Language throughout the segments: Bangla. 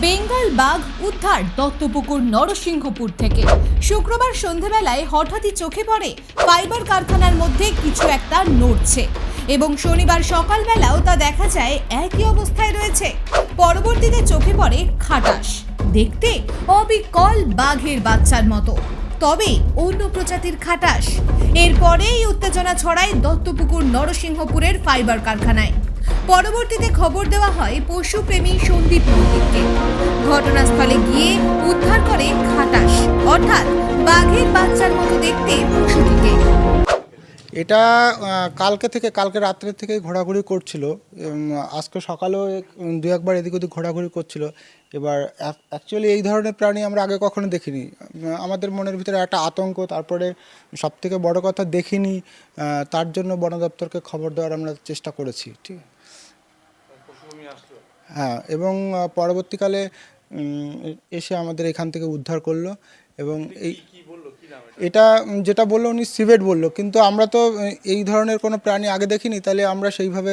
বেঙ্গল বাঘ উদ্ধার দত্তপুকুর নরসিংহপুর থেকে। শুক্রবার সন্ধেবেলায় হঠাৎই চোখে পড়ে ফাইবার কারখানার মধ্যে কিছু একটা নড়ছে এবং শনিবার সকালবেলাও তা দেখা যায় একই অবস্থায় রয়েছে। পরবর্তীতে চোখে পড়ে খাটাস দেখতে অবিকল বাঘের বাচ্চার মতো। তবে অন্য প্রজাতির খাটাস এরপরেই উত্তেজনা ছড়ায় দত্তপুকুর নরসিংহপুরের ফাইবার কারখানায়। পরবর্তীতে খবর দেওয়া হয় পশুপ্রেমী সন্দীপ মল্লিককে। ঘটনাস্থলে গিয়ে উদ্ধার করে খাটাস, অর্থাৎ বাঘের বাচ্চার মতো দেখতে পশুটিকে। এটা কালকে থেকে, কালকে রাত্রে থেকেই ঘোরাঘুরি করছিল। আজকে সকালেও দু একবার এদিক ওদিক ঘোরাঘুরি করছিল। এবার অ্যাকচুয়ালি এই ধরনের প্রাণী আমরা আগে কখনো দেখিনি। আমাদের মনের ভিতরে একটা আতঙ্ক, তারপরে সব থেকে বড় কথা দেখিনি। তার জন্য বন দপ্তরকে খবর দেওয়ার আমরা চেষ্টা করেছি, ঠিক আছে? হ্যাঁ এবং পরবর্তীকালে এসে আমাদের এখান থেকে উদ্ধার করল এবং এই এটা? যেটা বলল উনি সিভেট বলল। কিন্তু আমরা তো এই ধরনের কোনো প্রাণী আগে দেখিনি তাহলে আমরা সেইভাবে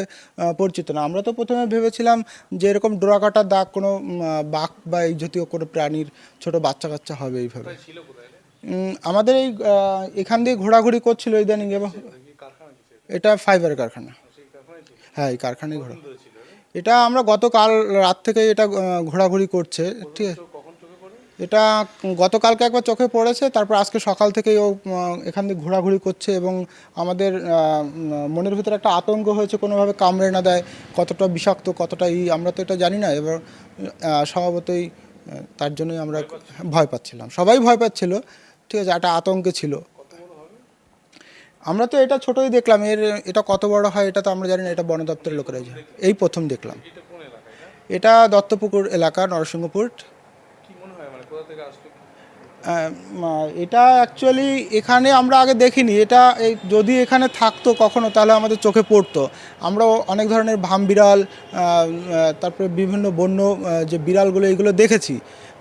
পরিচিত না। আমরা তো প্রথমে ভেবেছিলাম যে এরকম ডোরাকাটার দাগ কোনো বাঘ বা এই জাতীয় কোনো প্রাণীর ছোট বাচ্চা কাচ্চা হবে এইভাবে। আমাদের এই এখান দিয়ে ঘোরাঘুরি করছিল ইদানিং এবং এটা ফাইবার কারখানা। হ্যাঁ এই কারখানায় ঘোরা। এটা আমরা গতকাল রাত থেকে এটা ঘোরাঘুরি করছে ঠিক আছে। এটা গতকালকে একবার চোখে পড়েছে তারপর আজকে সকাল থেকেই ও এখান থেকে ঘোরাঘুরি করছে এবং আমাদের মনের ভিতরে একটা আতঙ্ক হয়েছে কোনোভাবে কামড়ে না দেয় কতটা বিষাক্ত কতটা ই আমরা তো এটা জানি না এবার স্বভাবতই তার জন্যই আমরা ভয় পাচ্ছিলাম সবাই ভয় পাচ্ছিল ঠিক আছে একটা আতঙ্কে ছিল। আমরা তো এটা ছোটই দেখলাম এর এটা কত বড় হয় এটা তো আমরা জানি না এটা বন দপ্তরের লোকেরাই জানে। এই প্রথম দেখলাম। এটা দত্তপুকুর এলাকা নরসিংহপুর। এটা অ্যাকচুয়ালি এখানে আমরা আগে দেখিনি এটা এই যদি এখানে থাকতো কখনো তাহলে আমাদের চোখে পড়তো। আমরা অনেক ধরনের ভাম বিড়াল তারপরে বিভিন্ন বন্য যে বিড়ালগুলো এগুলো দেখেছি।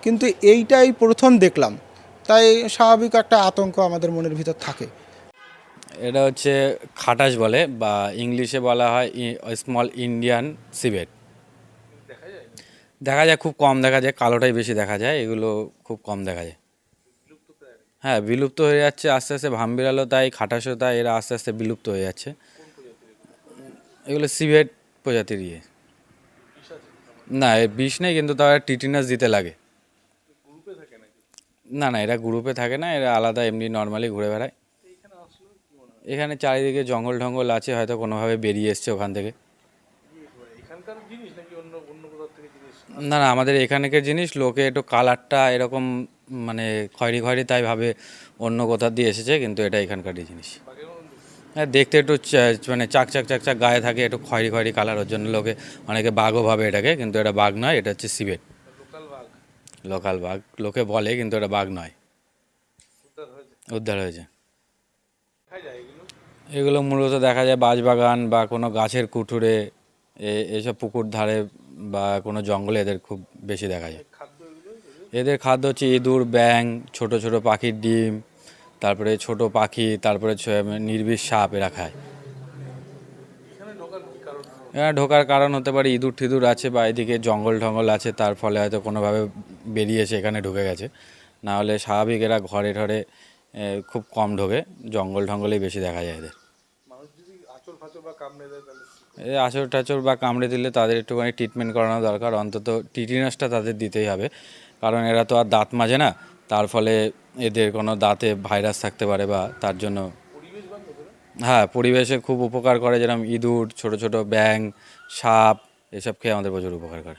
কিন্তু এইটাই প্রথম দেখলাম। তাই স্বাভাবিক একটা আতঙ্ক আমাদের মনের ভিতর থাকে। এটা হচ্ছে খাটাস বলে বা ইংলিশে বলা হয় স্মল ইন্ডিয়ান সিভেট দেখা যায় খুব কম দেখা যায়, কালোটাই বেশি দেখা যায়, এগুলো খুব কম দেখা যায়। হ্যাঁ বিলুপ্ত হয়ে যাচ্ছে আস্তে আস্তে ভামবিড়ালও তাই খাটাসও তাই, এরা আস্তে আস্তে বিলুপ্ত হয়ে যাচ্ছে। এগুলো সিভেট প্রজাতির ইয়ে। না বিষ নেই, কিন্তু তারা টিটিনাস দিতে লাগে। না না, এরা গ্রুপে থাকে না, এরা আলাদা, এমনি নর্মালি ঘুরে বেড়ায়। এখানে চারিদিকে জঙ্গল ঢঙ্গল আছে হয়তো কোনোভাবে বেরিয়ে এসছে ওখান থেকে। না না আমাদের এখানকার জিনিস লোকে একটু কালারটা এরকম মানে খয়েরি খয়েরি তাই ভাবে অন্য কোথা দিয়ে এসেছে কিন্তু এটা এখানকারই জিনিস। হ্যাঁ দেখতে একটু মানে চাক চাক চাক চাক গায়ে থাকে একটু খয়েরি খয়েরি কালার ওর জন্য লোকে অনেকে বাঘও ভাবে এটাকে কিন্তু এটা বাঘ নয় এটা হচ্ছে সিবেট। লোকাল বাঘ। লোকে বলে কিন্তু এটা বাঘ নয়। উদ্ধার হয়েছে। এগুলো মূলত দেখা যায় বাঁশবাগান বা কোনো গাছের কুঠুরে এইসব পুকুর ধারে বা কোনো জঙ্গলে এদের খুব বেশি দেখা যায়। এদের খাদ্য হচ্ছে ইঁদুর ব্যাং ছোট ছোট পাখির ডিম তারপরে ছোট পাখি তারপরে নির্বিষ সাপ এরা খায়। এখানে ঢোকার কারণ হতে পারে ইঁদুর ঠিদুর আছে বা এদিকে জঙ্গল ঢঙ্গল আছে তার ফলে হয়তো কোনোভাবে বেরিয়ে এসে এখানে ঢুকে গেছে। না হলে স্বাভাবিক এরা ঘরে এ, খুব কম ঢোকে জঙ্গল ঢঙ্গলেই বেশি দেখা যায় এদের। আচর টাচর বা কামড়ে দিলে তাদের একটুখানি ট্রিটমেন্ট করানো দরকার অন্তত টিটিনাসটা তাদের দিতেই হবে। কারণ এরা তো আর দাঁত মাজে না তার ফলে এদের কোনো দাঁতে ভাইরাস থাকতে পারে বা তার জন্য হ্যাঁ পরিবেশে খুব উপকার করে যেরকম ইঁদুর ছোট ছোট ব্যাং সাপ এসব খেয়ে আমাদের প্রচুর উপকার করে।